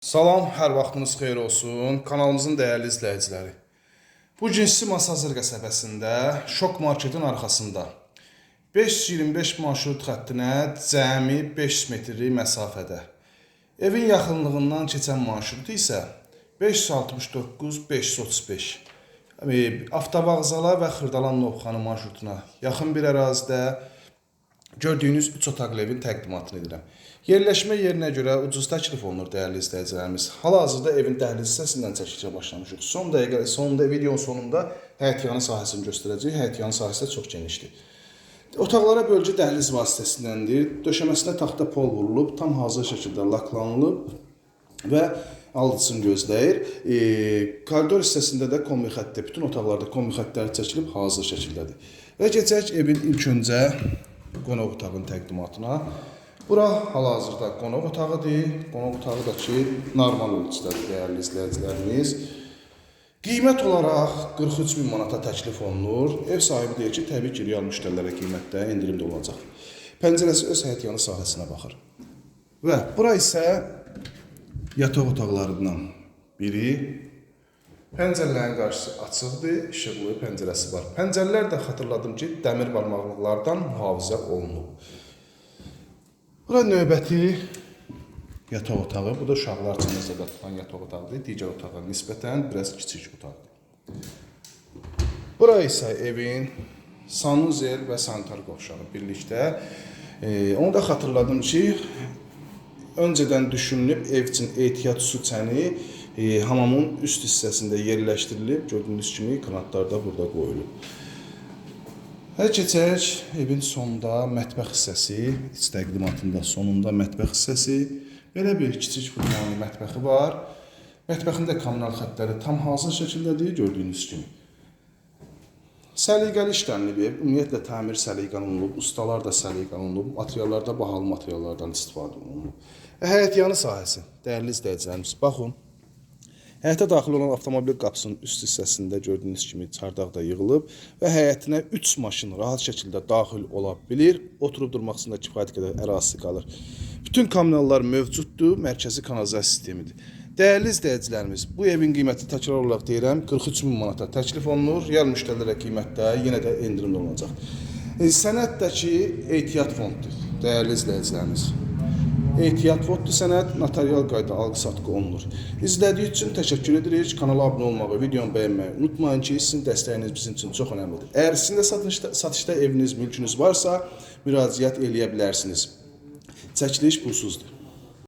Salam, hər vaxtınız xeyir olsun. Kanalımızın dəyərli izləyiciləri. Bu cinsi Masazır qəsəbəsində Şok Marketin arxasında 525 marşrut xəttinə cəmi 5 metri məsafədə. Evin yaxınlığından keçən marşrutu isə 569 535. E, Avtovağzala və Xırdalan Novxanı marşrutuna yaxın bir ərazidə gördüyünüz 3 otaqlı evin təqdimatını edirəm. Yerləşmə yerinə görə ucuz təklif olunur dəyərli izləyicilərimiz. Hal-hazırda evin dəhliz hissəsindən çəkilişə başlamışıq. Son dəqiqə sonunda videonun sonunda həyətyanı sahəsini göstərəcəyik. Həyətyanı sahəsi də çox genişdir. Otaqlara bölgü dəhliz vasitəsindəndir. Döşəməsinə taxta pol vurulub, tam hazır şəkildə laklanılıb və alıcısını gözləyir. E, koridor hissəsində də kombi xətti, bütün otaqlarda kombi xəttləri çəkilib hazır şəkildədir. Və keçək evin ilk öncə qonaq otağının təqdimatına. Bura hal-hazırda qonaq otağıdır. Qonaq otağı da ki, normal ölçüdədir dəyərli izləyicilərimiz. Qiymət olaraq 43 min manata təklif olunur. Ev sahibi deyir ki, təbii ki, real müştərilərə qiymətdə endirimdə olacaq. Pəncərəsi öz həyətyanı sahəsinə baxır. Və bura isə yataq otaqlarından biri. Pəncərələrin qarşısı açıqdır, işıqlı pəncərəsi var. Pəncərələr də xatırladım ki, dəmir barmaqlıqlardan mühafizə olunub. Bura növbəti yataq otağı. Bu da uşaqlar üçün nəzərdə tutulan yataq otağıdır. Digər otağa nisbətən biraz kiçik otaqdır. Bura isə evin sanuzel və sanitar qovşağı birlikdə. E, onu da xatırladım ki, öncədən düşünülüb ev üçün ehtiyat su çəni e, hamamın üst hissəsində yerləşdirilib. Gördüyünüz kimi kanatlar da burada qoyulub. Hər keçək evin sonunda mətbəx hissəsi, iç təqdimatında sonunda mətbəx hissəsi. Belə bir kiçik futbol mətbəxi var. Mətbəxin də kommunal xəttləri tam hazır şəkildədir, gördüyünüz kimi. Səliqəli işlənilib ev, ümumiyyətlə təmir səliqəli olunub, ustalar da səliqəli olunub, materiallarda bahalı materiallardan istifadə olunub. Və həyətyanı sahəsi, dəyərli izləyicilərimiz, baxın. Həyətə daxil olan avtomobil qapısının üst hissəsində gördüyünüz kimi çardaq da yığılıb və həyətinə 3 maşın rahat şəkildə daxil ola bilir. Oturub durmaq üçün də kifayət qədər ərazisi qalır. Bütün kommunallar mövcuddur, mərkəzi kanalizasiya sistemidir. Dəyərli izləyicilərimiz, bu evin qiyməti təkrar olaraq deyirəm 43 min manata təklif olunur. Real müştərilərə qiymətdə yenə də endirimli olacaq. E, sənəddəki ehtiyat fonddur, dəyərli izləyicilərimiz. Ehtiyat fonddur sənəd notarial qayda alqı-satqı olunur. İzlədiyiniz üçün təşəkkür edirik. Kanala abunə olmağı, videonu bəyənməyi unutmayın ki, sizin dəstəyiniz bizim üçün çox önəmlidir. Əgər sizin də satışda, satışda eviniz, mülkünüz varsa, müraciət eləyə bilərsiniz. Çəkiliş pulsuzdur.